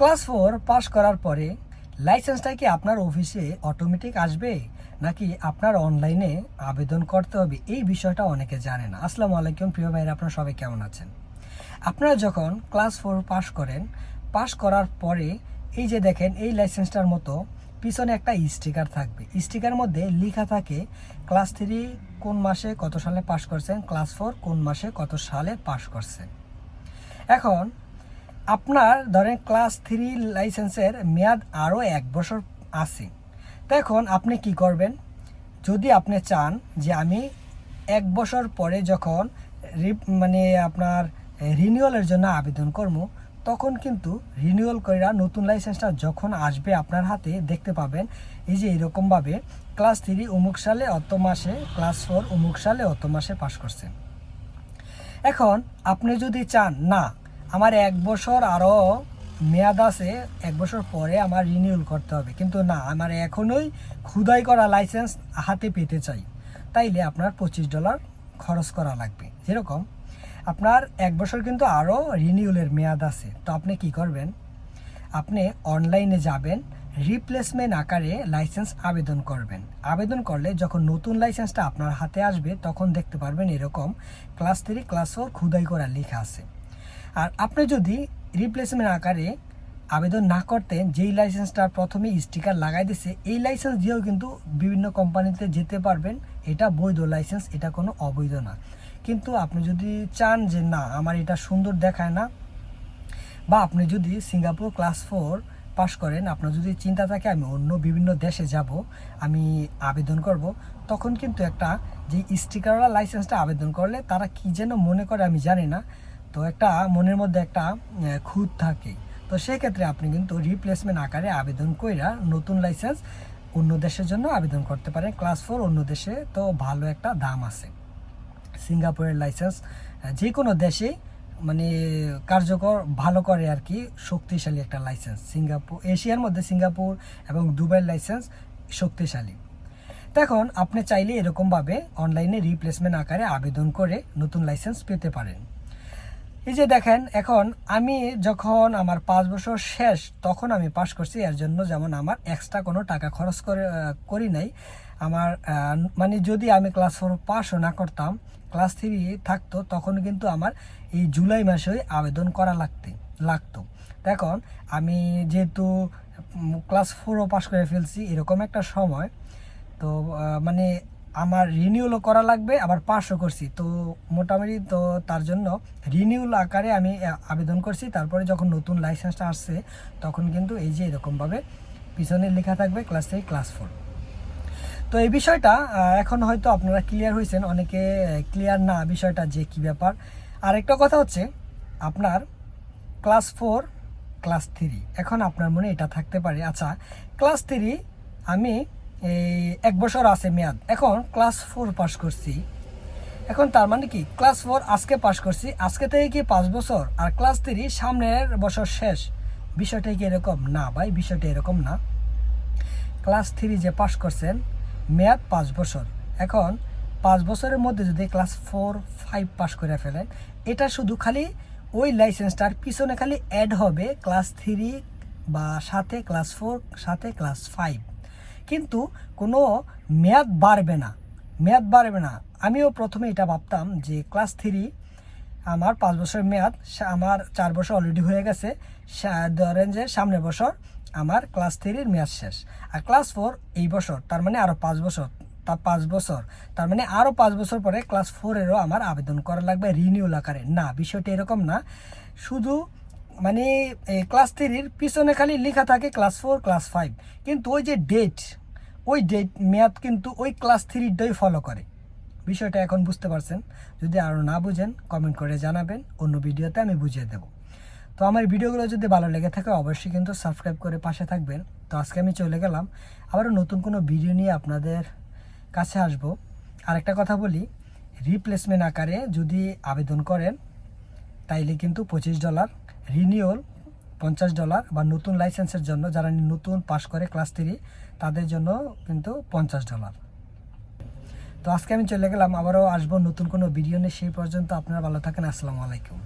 Class four pass করার পরে লাইসেন্সটা কি আপনার অফিসে অটোমেটিক আসবে? নাকি আপনার অনলাইনে আবেদন করতে হবে? এই বিষয়টা অনেকে জানে না। আসসালামু আলাইকুম, প্রিয় ভাইরা আপনারা সবাই কেমন আছেন? আপনারা যখন ক্লাস ফোর পাস করেন পাস করার পরে এই যে দেখেন, এই লাইসেন্সটার মতো পিছনে একটা স্টিকার থাকবে। স্টিকার মধ্যে লেখা থাকে, ক্লাস থ্রি কোন মাসে কত সালে পাস করছেন, ক্লাস ফোর কোন মাসে কত সালে পাস করছেন। এখন আপনার ধরেন ক্লাস থ্রি লাইসেন্সের মেয়াদ আরও এক বছর আছে। তো এখন আপনি কি করবেন? যদি আপনি চান যে আমি এক বছর পরে যখন মানে আপনার রিনিউয়ালের জন্য আবেদন করব, তখন কিন্তু রিনিউয়াল কইরা নতুন লাইসেন্সটা যখন আসবে আপনার হাতে, দেখতে পাবেন এই যে এরকমভাবে ক্লাস থ্রি অমুক সালে অত মাসে ক্লাস ফোর অমুক সালে অত মাসে পাশ করছেন। এখন আপনি যদি চান, না আমার এক বছর আরও মেয়াদ আছে, এক বছর পরে আমার রিনিউল করতে হবে। কিন্তু না, আমার এখনই খুদাই করা লাইসেন্স হাতে পেতে চাই। তাইলে আপনার পঁচিশ ডলার খরচ করা লাগবে। যেরকম আপনার এক বছর কিন্তু আরও রিনিউলের মেয়াদ আছে। তো আপনি কি করবেন? আপনি অনলাইনে যাবেন রিপ্লেসমেন্ট আকারে লাইসেন্স আবেদন করবেন। আবেদন করলে যখন নতুন লাইসেন্সটা আপনার হাতে আসবে, তখন দেখতে পারবেন এরকম ক্লাস থ্রি ক্লাস ফোর খুদাই করা লেখা আছে। আর আপনি যদি রিপ্লেসমেন্ট আকারে আবেদন না করতেন, যেই লাইসেন্সটা প্রথমে স্টিকার লাগাই দিছে, এই লাইসেন্স দিয়েও কিন্তু বিভিন্ন কোম্পানিতে যেতে পারবেন। এটা বৈধ লাইসেন্স এটা কোনো অবৈধ না। কিন্তু আপনি যদি চান যে না, আমার এটা সুন্দর দেখায় না, বা আপনি যদি সিঙ্গাপুর ক্লাস ফোর পাস করেন, আপনার যদি চিন্তা থাকে, আমি অন্য বিভিন্ন দেশে যাব, আমি আবেদন করব, তখন কিন্তু একটা যে স্টিকারওয়ালা লাইসেন্সটা আবেদন করলে, তারা কি যেন মনে করে আমি জানি না। তো একটা মনের মধ্যে একটা খুঁত থাকে। তো সেক্ষেত্রে আপনি কিন্তু রিপ্লেসমেন্ট আকারে আবেদন কইরা নতুন লাইসেন্স অন্য দেশের জন্য আবেদন করতে পারেন। ক্লাস ফোর অন্য দেশে তো ভালো একটা দাম আছে। সিঙ্গাপুরের লাইসেন্স যে কোনো দেশে মানে কার্যকর, ভালো করে আর কি, শক্তিশালী একটা লাইসেন্স সিঙ্গাপুর এশিয়ার মধ্যে সিঙ্গাপুর এবং দুবাইয়ের লাইসেন্স শক্তিশালী। তো এখন আপনি চাইলে এরকমভাবে অনলাইনে রিপ্লেসমেন্ট আকারে আবেদন করে নতুন লাইসেন্স পেতে পারেন। এই যে দেখেন, এখন আমি যখন আমার পাঁচ বছর শেষ, তখন আমি পাস করছি। এর জন্য যেমন আমার এক্সট্রা কোনো টাকা খরচ করে করি নাই। আমার মানে যদি আমি ক্লাস ফোর পাসও না করতাম ক্লাস থ্রি থাকতো, তখন কিন্তু আমার এই জুলাই মাসেই আবেদন করা লাগতে, লাগতো। এখন আমি যেহেতু ক্লাস ফোরও পাস করে ফেলছি, এরকম একটা সময়, তো মানে আমার রিনিউলও করা লাগবে, আবার পাসও করছি। তো মোটামুটি তো তার জন্য রিনিউল আকারে আমি আবেদন করছি। তারপরে যখন নতুন লাইসেন্সটা আসছে, তখন কিন্তু এই যে এরকমভাবে পিছনে লেখা থাকবে ক্লাস থ্রি ক্লাস ফোর তো এই বিষয়টা এখন হয়তো আপনারা ক্লিয়ার হয়েছেন, অনেকে ক্লিয়ার না বিষয়টা যে কি ব্যাপার। আরেকটা কথা হচ্ছে, আপনার ক্লাস ফোর ক্লাস থ্রি এখন আপনার মনে এটা থাকতে পারে। আচ্ছা ক্লাস থ্রি আমি এই এক বছর আছে মেয়াদ। এখন ক্লাস ফোর পাস করছি। এখন তার মানে কি? ক্লাস ফোর আজকে পাস করছি। আজকে থেকে কি পাঁচ বছর? আর ক্লাস থ্রি সামনের বছর শেষ। বিষয়টা কি এরকম? না ভাই, বিষয়টা এরকম না। ক্লাস থ্রি যে পাস করছেন, মেয়াদ পাঁচ বছর। এখন পাঁচ বছরের মধ্যে যদি ক্লাস ফোর ফাইভ পাস করে ফেলেন, এটা শুধু খালি ওই লাইসেন্সটার পিছনে খালি অ্যাড হবে ক্লাস থ্রি বা সাথে ক্লাস ফোর সাথে ক্লাস ফাইভ কিন্তু কোনো মেয়াদ বাড়বে না, মেয়াদ বাড়বে না। আমিও প্রথমে এটা ভাবতাম যে ক্লাস থ্রি, আমার পাঁচ বছরের মেয়াদ আমার চার বছর অলরেডি হয়ে গেছে ধরেন যে সামনের বছর আমার ক্লাস থ্রির মেয়াদ শেষ। আর ক্লাস ফোর এই বছর, তার মানে আরও পাঁচ বছর, তা পাঁচ বছর, তার মানে আরও পাঁচ বছর পরে ক্লাস ফোরেরও আমার আবেদন করা লাগবে রিনিউল আকারে। না, বিষয়টা এরকম না। শুধু মানে ক্লাস থ্রির পিছনে খালি লেখা থাকে ক্লাস ফোর, ক্লাস ফাইভ। কিন্তু ওই যে ডেট ওই ডেট মেয়াদ কিন্তু ওই ক্লাস থ্রিটাই ফলো করে। বিষয়টা এখন বুঝতে পারছেন? যদি আরও না বুঝেন কমেন্ট করে জানাবেন, অন্য ভিডিওতে আমি বুঝিয়ে দেব। তো আমার ভিডিওগুলো যদি ভালো লেগে থাকে, অবশ্যই কিন্তু সাবস্ক্রাইব করে পাশে থাকবেন। তো আজকে আমি চলে গেলাম, আবারও নতুন কোনো ভিডিও নিয়ে আপনাদের কাছে আসব। আরেকটা কথা বলি রিপ্লেসমেন্ট আকারে যদি আবেদন করেন, তাইলে কিন্তু পঁচিশ ডলার রিনিউয়াল পঞ্চাশ ডলার বা নতুন লাইসেন্সের জন্য যারা নতুন পাশ করে ক্লাস থ্রি, তাদের জন্য কিন্তু পঞ্চাশ ডলার। তো আজকে আমি চলে গেলাম, আবারও আসব নতুন কোনো ভিডিও নিয়ে, সেই পর্যন্ত আপনারা ভালো থাকেন, আসসালামু আলাইকুম।